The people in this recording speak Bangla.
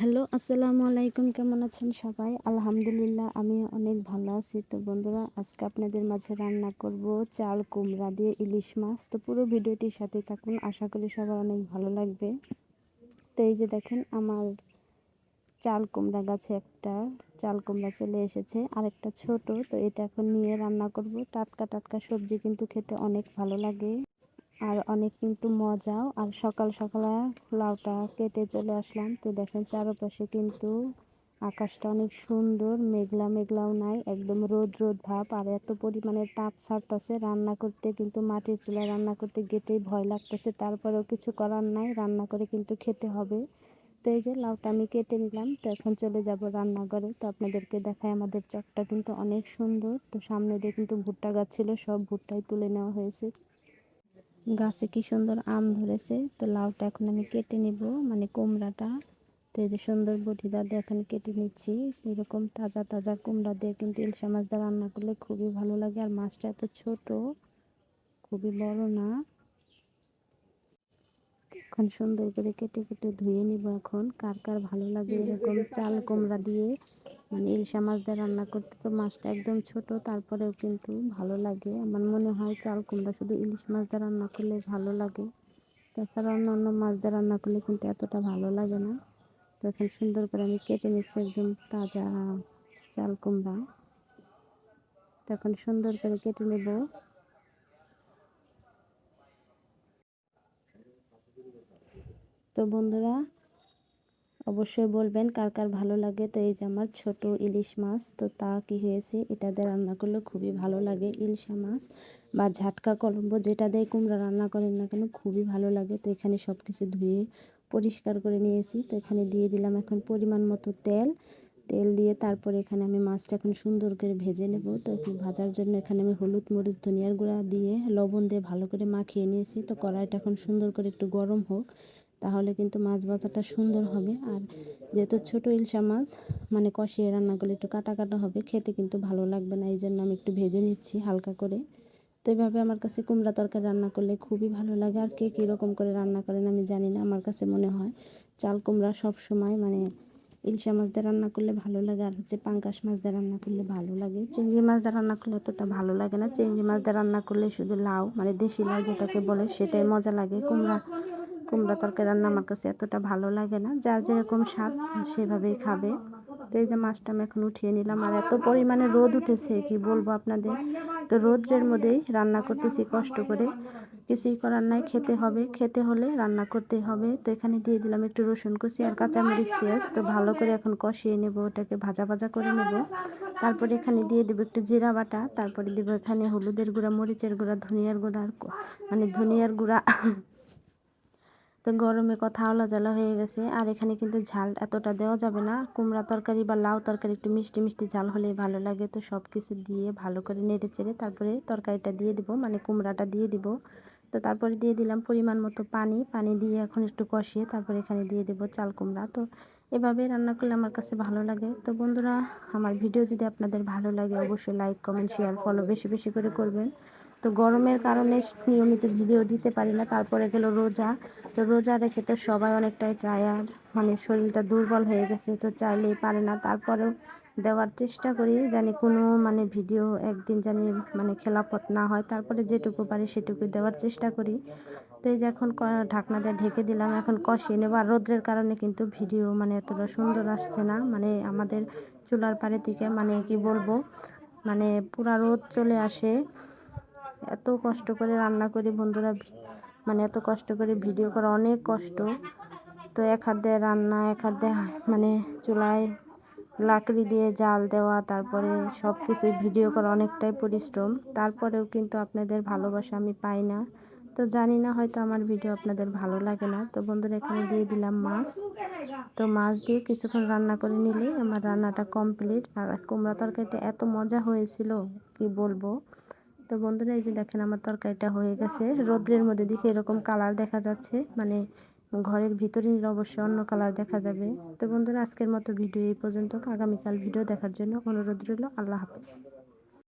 হ্যালো, আসসালামু আলাইকুম। কেমন আছেন সবাই? আলহামদুলিল্লাহ আমি অনেক ভালো আছি। তো বন্ধুরা, আজকে আপনাদের মাঝে রান্না করব চাল, কুমড়া দিয়ে ইলিশ মাছ। তো পুরো ভিডিওটির সাথে থাকুন। আশা করি সবার অনেক ভালো লাগবে। তো এই যে দেখেন, আমার চাল, কুমড়া গাছে একটা চাল, কুমড়া চলে এসেছে। আর একটা ছোট, তো এটা এখন নিয়ে রান্না করব। টাটকা টাটকা সবজি কিন্তু খেতে অনেক ভালো লাগে। আর অনেক কিন্তু মজাও। আর সকাল সকালে লাউটা কেটে চলে আসলাম। তো দেখেন চারপাশে কিন্তু আকাশটা অনেক সুন্দর, মেঘলা মেঘলাও নাই, একদম রোদ রোদ ভাব। আর এত পরিমাণে তাপ ছাড়তেছে, রান্না করতে কিন্তু মাটির চুলায় রান্না করতে গেতেই ভয় লাগতেছে। তারপরেও কিছু করার নাই, রান্না করে কিন্তু খেতে হবে। তো এই যে লাউটা আমি কেটে নিলাম, তো এখন চলে যাব রান্নাঘরে। তো আপনাদেরকে দেখায় আমাদের চকটা কিন্তু অনেক সুন্দর। তো সামনে দিয়ে কিন্তু ভুট্টা গাছ ছিল, সব ভুট্টাই তুলে নেওয়া হয়েছে। গাছে কি সুন্দর আম ধরেছে। তো লাউটা এখন আমি কেটে নিব মানে কুমড়াটা। তো এই যে সুন্দর বটিদা দিয়ে এখন কেটে নিচ্ছি। এরকম তাজা তাজা কুমড়া দিয়ে কিন্তু ইলশা মাছ দিয়ে রান্না করলে খুবই ভালো লাগে। আর মাছটা এত ছোট, খুবই বড় না। এখন সুন্দর করে কেটে কেটে ধুয়ে নিব এখন। কার কার ভালো লাগে এরকম চাল কুমড়া দিয়ে। মানে ইলশা মাছ দিয়ে রান্না করতে তো মাছটা একদম ছোট, তারপরেও কিন্তু ভালো লাগে। আমার মনে হয় চাল কুমড়া শুধু ইলিশ মাছ দিয়ে রান্না করলে ভালো লাগে। তাছাড়া অন্য অন্য মাছ দিয়ে রান্না করলে কিন্তু এতটা ভালো লাগে না। তো এখন সুন্দর করে আমি কেটে নিচ্ছি একদম তাজা চাল কুমড়া। তখন সুন্দর করে কেটে নেব। তো বন্ধুরা অবশ্যই বলবেন কার কার ভালো লাগে। তো এই যে আমার ছোট ইলিশ মাছ, তো তা কি হয়েছে? এটা দিয়ে রান্না করলে খুবই ভালো লাগে ইলশা মাছ বা ঝাটকা কলম্বো যেটা দিয়ে কুমড়া রান্না করেন না কেন খুবই ভালো লাগে। তো এখানে সব কিছু ধুয়ে পরিষ্কার করে নিয়েছি। তো এখানে দিয়ে দিলাম এখন পরিমাণ মতো তেল। তেল দিয়ে তারপরে এখানে আমি মাছটা এখন সুন্দর করে ভেজে নেব। তো একটু ভাজার জন্য এখানে আমি হলুদ, মরিচ, ধনিয়ার গুঁড়া দিয়ে লবণ দিয়ে ভালো করে মাখিয়ে নিয়েছি। তো কড়াইটা এখন সুন্দর করে একটু গরম হোক। তাহলে কিন্তু মাছ ভাজাটা সুন্দর হবে। আর যেহেতু ছোটো ইলশা মাছ মানে কষিয়ে রান্না করলে একটু কাটা কাটা হবে, খেতে কিন্তু ভালো লাগবে না এই জন্য আমি একটু ভেজে নিচ্ছি হালকা করে। তো এইভাবে আমার কাছে কুমড়া তরকারি রান্না করলে খুবই ভালো লাগে। আর কে কীরকম করে রান্না করেন আমি জানি না, আমার কাছে মনে হয় চাল কুমড়া সব সময় মানে ইলশা মাছ দিয়ে রান্না করলে ভালো লাগে, আর হচ্ছে পাঙ্কাশ মাছ দিয়ে রান্না করলে ভালো লাগে। চিংড়ি মাছ দিয়ে রান্না করলে অতটা ভালো লাগে না। চিংড়ি মাছ দিয়ে রান্না করলে শুধু লাউ মানে দেশি লাউ যেটাকে বলে, সেটাই মজা লাগে। কুমড়া কুমড়া তরকারি রান্না আমার কাছে এতটা ভালো লাগে না। যার যেরকম স্বাদ, সেভাবেই খাবে। তো এই যে মাছটা আমি এখন উঠিয়ে নিলাম। আর এত পরিমাণে রোদ উঠেছে, কি বলব আপনাদের? তো রোদ্রের মধ্যেই রান্না করতেছি কষ্ট করে। কিছুই করার নাই, খেতে হবে। খেতে হলে রান্না করতে হবে। তো এখানে দিয়ে দিলাম একটু রসুন কুচি আর কাঁচামরিচ পেঁয়াজ। তো ভালো করে এখন কষিয়ে নেব, ওটাকে ভাজা ভাজা করে নেব। তারপরে এখানে দিয়ে দেবো একটু জিরা বাটা। তারপরে দেবো এখানে হলুদের গুঁড়া, মরিচের গুঁড়া, ধনিয়ার গুঁড়া আর মানে ধনিয়ার গুঁড়া। তো গরমে কথা আলা জ্বালা হয়ে গেছে। আর এখানে কিন্তু ঝাল এতটা দেওয়া যাবে না। কুমড়া তরকারি বা লাউ তরকারি একটু মিষ্টি মিষ্টি ঝাল হলেই ভালো লাগে। তো সব কিছু দিয়ে ভালো করে নেড়ে চেড়ে তারপরে তরকারিটা দিয়ে দিব মানে কুমড়াটা দিয়ে দিব। তো তারপরে দিয়ে দিলাম পরিমাণ মতো পানি। পানি দিয়ে এখন একটু কষিয়ে তারপরে এখানে দিয়ে দেবো চাল কুমড়া। তো এভাবে রান্না করলে আমার কাছে ভালো লাগে। তো বন্ধুরা, আমার ভিডিও যদি আপনাদের ভালো লাগে, অবশ্যই লাইক কমেন্ট শেয়ার ফলো বেশি বেশি করে করবেন। তো গরমের কারণে নিয়মিত ভিডিও দিতে পারি না। তারপরে গেল রোজা। তো রোজা রেখে তো সবাই অনেকটাই টায়ার মানে শরীরটা দুর্বল হয়ে গেছে, তো চাইলেই পারে না। তারপরেও দেওয়ার চেষ্টা করি জানি কোনো মানে ভিডিও একদিন জানি মানে খেলাপথ না হয়। তারপরে যেটুকু পারি সেটুকু দেওয়ার চেষ্টা করি। তো এই যে এখন ঢাকনা দিয়ে ঢেকে দিলাম, এখন কষিয়ে নেব। আর রোদ্রের কারণে কিন্তু ভিডিও মানে এতটা সুন্দর আসছে না। মানে আমাদের চুলার পাড়ে থেকে মানে কি বলব? মানে পুরা রোদ চলে আসে। এত কষ্ট করে রান্না করি বন্ধুরা মানে এত কষ্ট করে ভিডিও করা অনেক কষ্ট। তো এক হাত রান্না, এক হাত মানে চুলায় লাকড়ি দিয়ে জাল দেওয়া, তারপরে সব কিছু ভিডিও করা অনেকটাই পরিশ্রম। তারপরেও কিন্তু আপনাদের ভালোবাসা আমি পাই না। তো জানি না হয়তো আমার ভিডিও আপনাদের ভালো লাগে না। তো বন্ধুরা, এখানে দিয়ে দিলাম মাছ। তো মাছ দিয়ে কিছুক্ষণ রান্না করে নিলেই আমার রান্নাটা কমপ্লিট। আর কুমড়া তরকারিটা এত মজা হয়েছিল, কি বলব? তো বন্ধুরা, এই যে দেখেন আমার তরকারিটা হয়ে গেছে। রোদ্রের মধ্যে দেখে এরকম কালার দেখা যাচ্ছে মানে ঘরের ভিতরে নিলে অবশ্যই অন্য কালার দেখা যাবে। তো বন্ধুরা, আজকের মতো ভিডিও এই পর্যন্ত। আগামীকাল ভিডিও দেখার জন্য অনুরোধ রইল। আল্লাহ হাফিজ।